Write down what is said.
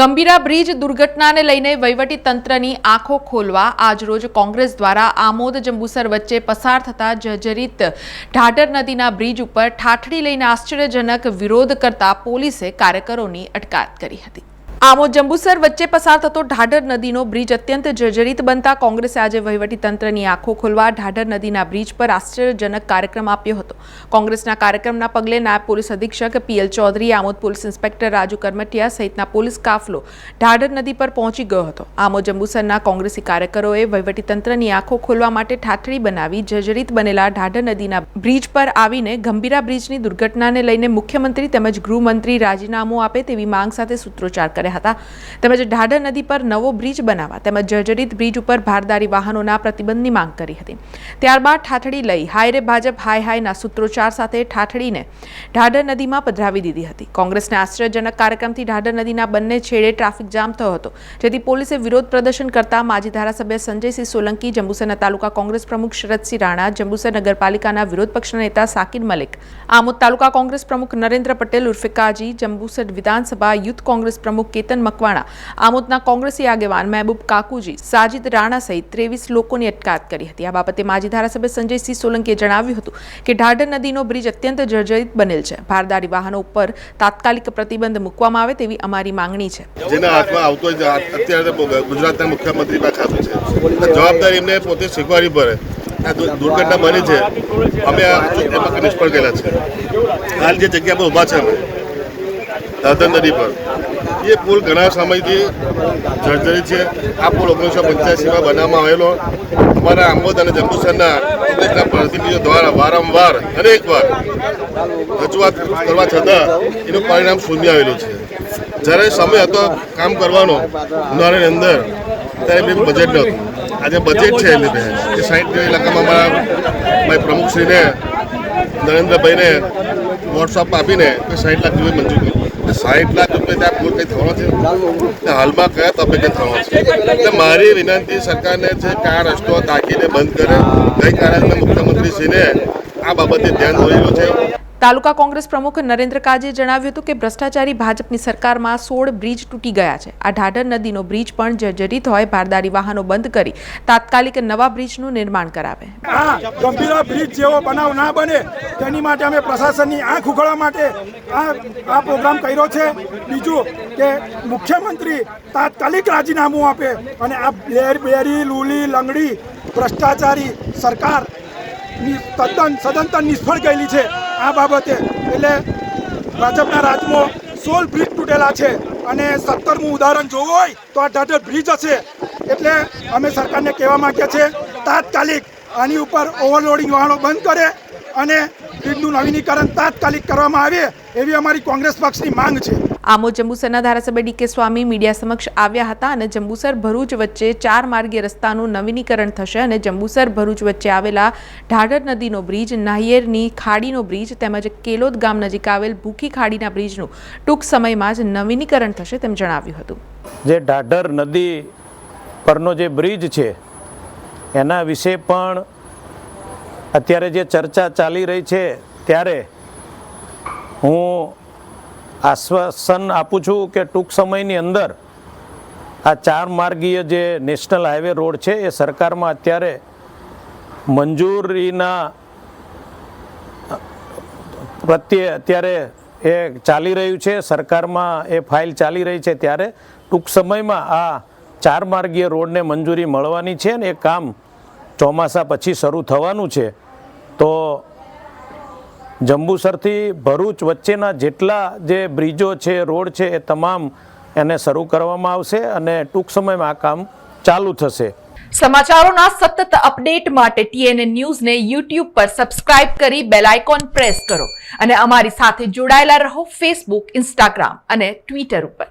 Gambhira bridge દુર્ઘટનાને લઈને વહીવટી તંત્રની આંખો ખોલવા આજરોજ કોંગ્રેસ દ્વારા આમોદ જંબુસર વચ્ચે પસાર થતા જર્જરિત ઢાઢર નદીના બ્રિજ ઉપર ઠાઠડી લઈને આશ્ચર્યજનક વિરોધ કરતા પોલીસે કાર્યકરોની અટકાયત કરી હતી. આમોદ જંબુસર વચ્ચે પસાર થતો ઢાઢર નદીનો બ્રિજ અત્યંત જર્જરિત બનતા કોંગ્રેસે આજે વહીવટી તંત્રની આંખો ખોલવા ઢાઢર નદીના બ્રિજ પર આશ્ચર્યજનક કાર્યક્રમ આપ્યો હતો. કોંગ્રેસના કાર્યક્રમના પગલે નાયબ પોલીસ અધિક્ષક P L Chaudhary, Amod police inspector Raju Karamatiya સહિતના પોલીસ કાફલો ઢાઢર નદી પર પહોંચી ગયો હતો. આમોદ જંબુસરના કોંગ્રેસી કાર્યકરોએ વહીવટી તંત્રની આંખો ખોલવા માટે ઠાઠડી બનાવી જર્જરિત બનેલા ઢાઢર નદીના બ્રિજ પર આવીને ગંભીરા બ્રિજની દુર્ઘટનાને લઈને મુખ્યમંત્રી તેમજ ગૃહમંત્રી રાજીનામું આપે તેવી માંગ સાથે સૂત્રોચ્ચાર કર્યા. હતા. તેમજ ઢાઢર નદી પર નવો બ્રિજ બનાવવા તેમજ જર્જરિત બ્રિજ ઉપર ભારદારી વાહનોના પ્રતિબંધની માંગ કરી હતી. ત્યારબાદ ઠાઠડી લઈ હાય ભાજપ, હાય હાયના સૂત્રોચ્ચાર સાથે ઠાઠડીને ઢાઢર નદીમાં પધરાવી દીધી હતી. કોંગ્રેસના આશ્ચર્યજનક કાર્યક્રમથી ઢાઢર નદીના બંને છેડે ટ્રાફિક જામ થયો હતો. જેથી પોલીસે વિરોધ પ્રદર્શન કરતા માજી ધારાસભ્ય સંજયસિંહ સોલંકી, જંબુસરના તાલુકા કોંગ્રેસ પ્રમુખ શરદસિંહ રાણા, જંબુસર નગરપાલિકાના વિરોધ પક્ષના નેતા સાકિર મલિક, આમોદ તાલુકા કોંગ્રેસ પ્રમુખ નરેન્દ્ર પટેલ ઉર્ફે કાજી, જંબુસર વિધાનસભા યુથ કોંગ્રેસ પ્રમુખ કેતન મકવાણા, આમોદના કોંગ્રેસી આગેવાન મહેબૂબ કાકુજી, સાજિદ રાણા સહિત ત્રેવીસ લોકોની અટકાયત કરી હતી. આ બાબતે માજી ધારાસભ્ય સંજયસિંહ સોલંકીએ જણાવ્યું હતું કે ઢાઢર નદીનો બ્રિજ અત્યંત જર્જરિત બનેલ છે. ભારદારી વાહનો ઉપર તાત્કાલિક પ્રતિબંધ મૂકવામાં આવે તેવી અમારી માંગણી છે. જેના હાથમાં આવતો હોય અત્યારે ગુજરાતના મુખ્યમંત્રી પાસે ખાતું છે. જવાબદારી એમને પોતે સ્વીકારવી પડે. આ દુર્ઘટના બની છે. અમે એમાં નિષ્ફળ ગયેલા છે હાલ જે જગ્યા પર ઊભા છે અમે દાદર નદી પર. એ પુલ ઘણા સમયથી જર્જરિત છે. આ પુલ ઓગણીસો પંચ્યાસીમાં બનાવવામાં આવેલો. અમારા આંબોદ અને જંબુસરના કોંગ્રેસના પ્રતિનિધિઓ દ્વારા વારંવાર અનેક વાર રજૂઆત કરવા છતાં એનું પરિણામ શૂન્ય આવેલું છે. જ્યારે સમય હતો કામ કરવાનો, ઉનાળાની અંદર, ત્યારે બી બજેટ નહોતું. આજે બજેટ છે એની બે એ સાઈઠ ઇલાકામાં અમારા ભાઈ પ્રમુખશ્રીને, નરેન્દ્રભાઈને વોટ્સઅપ આપીને કે સાઠ લાખ રૂપિયા મંજૂર કર્યું. સાઠ લાખ રૂપિયા ત્યાં પૂર કંઈ થવાનો છે હાલમાં કયા તબક્કે થવાનો છે એટલે મારી વિનંતી સરકારને છે કે આ રસ્તો તાકીને બંધ કરે. ગઈકાલે મુખ્યમંત્રીશ્રીને આ બાબતે ધ્યાન દોરેલું છે. તાલુકા કોંગ્રેસ પ્રમુખ નરેન્દ્ર કાજે જણાવ્યું હતું કે ભ્રષ્ટાચારી ભાજપની સરકારમાં સોળ બ્રિજ તૂટી ગયા છે. આ ઢાઢર નદીનો બ્રિજ પણ જર્જરિત હોય ભારદારી વાહનો બંધ કરી તાત્કાલિક નવા બ્રિજનું નિર્માણ કરાવે. ગંભીરા બ્રિજ જેવો બનાવ ના બને. તેની માટે અમે પ્રશાસનની આંખ ઉઘાડવા માટે આ આ પ્રોગ્રામ કર્યો છે. બીજું કે મુખ્યમંત્રી તાત્કાલિક રાજીનામું આપે અને આ બેર લૂલી, લંગડી, ભ્રષ્ટાચારી સરકાર તદ્દન સદંતર નિષ્ફળ ગયેલી છે આ બાબતે. એટલે ભાજપના રાજમાં સોલ બ્રિજ તૂટેલા છે અને સત્તરમું ઉદાહરણ જોવું હોય તો આ ઢાઢર બ્રિજ હશે. એટલે અમે સરકારને કહેવા માંગીએ છીએ, તાત્કાલિક આની ઉપર ઓવરલોડિંગ વાહનો બંધ કરે અને બ્રિજનું નવીનીકરણ તાત્કાલિક કરવામાં આવે એવી અમારી કોંગ્રેસ પક્ષની માંગ છે. આમો જંબુસરના ધારાસભ્ય ડીકે સ્વામી મીડિયા સમક્ષ આવ્યા હતા અને જંબુસર ભરૂચ વચ્ચે ચાર માર્ગીય રસ્તાનું નવીનીકરણ થશે અને જંબુસર ભરૂચ વચ્ચે આવેલા ઢાઢર નદીનો બ્રિજ નાહિયેરની ખાડીનો બ્રિજ તેમજ કેલોદ ગામ નજીક આવેલ ભૂખી ખાડીના બ્રિજનું ટૂંક સમયમાં જ નવીનીકરણ થશે તેમ જણાવ્યું હતું. જે ઢાઢર નદી પરનો જે બ્રિજ છે એના વિશે પણ અત્યારે જે ચર્ચા ચાલી રહી છે ત્યારે હું આશ્વાસન આપું છું કે ટૂંક સમયની અંદર આ ચાર માર્ગીય જે નેશનલ હાઈવે રોડ છે એ સરકારમાં અત્યારે મંજૂરીના પ્રત્યે અત્યારે એ ચાલી રહ્યું છે, સરકારમાં એ ફાઇલ ચાલી રહી છે ત્યારે ટૂંક સમયમાં આ ચાર માર્ગીય રોડને મંજૂરી મળવાની છે ને એ કામ ચોમાસા પછી શરૂ થવાનું છે, તો જંબુસરથી ભરૂચ વચ્ચેના જેટલા જે બ્રિજો છે, રોડ છે, એ તમામ એને શરૂ કરવામાં આવશે અને ટૂંક સમયમાં આ કામ ચાલુ થશે. સમાચારોના સતત અપડેટ માટે ટીએનએ ન્યૂઝને યુટ્યુબ પર સબસ્ક્રાઇબ કરી બેલ આઇકોન પ્રેસ કરો અને અમારી સાથે જોડાયેલા રહો ફેસબુક, ઇન્સ્ટાગ્રામ અને ટ્વિટર ઉપર.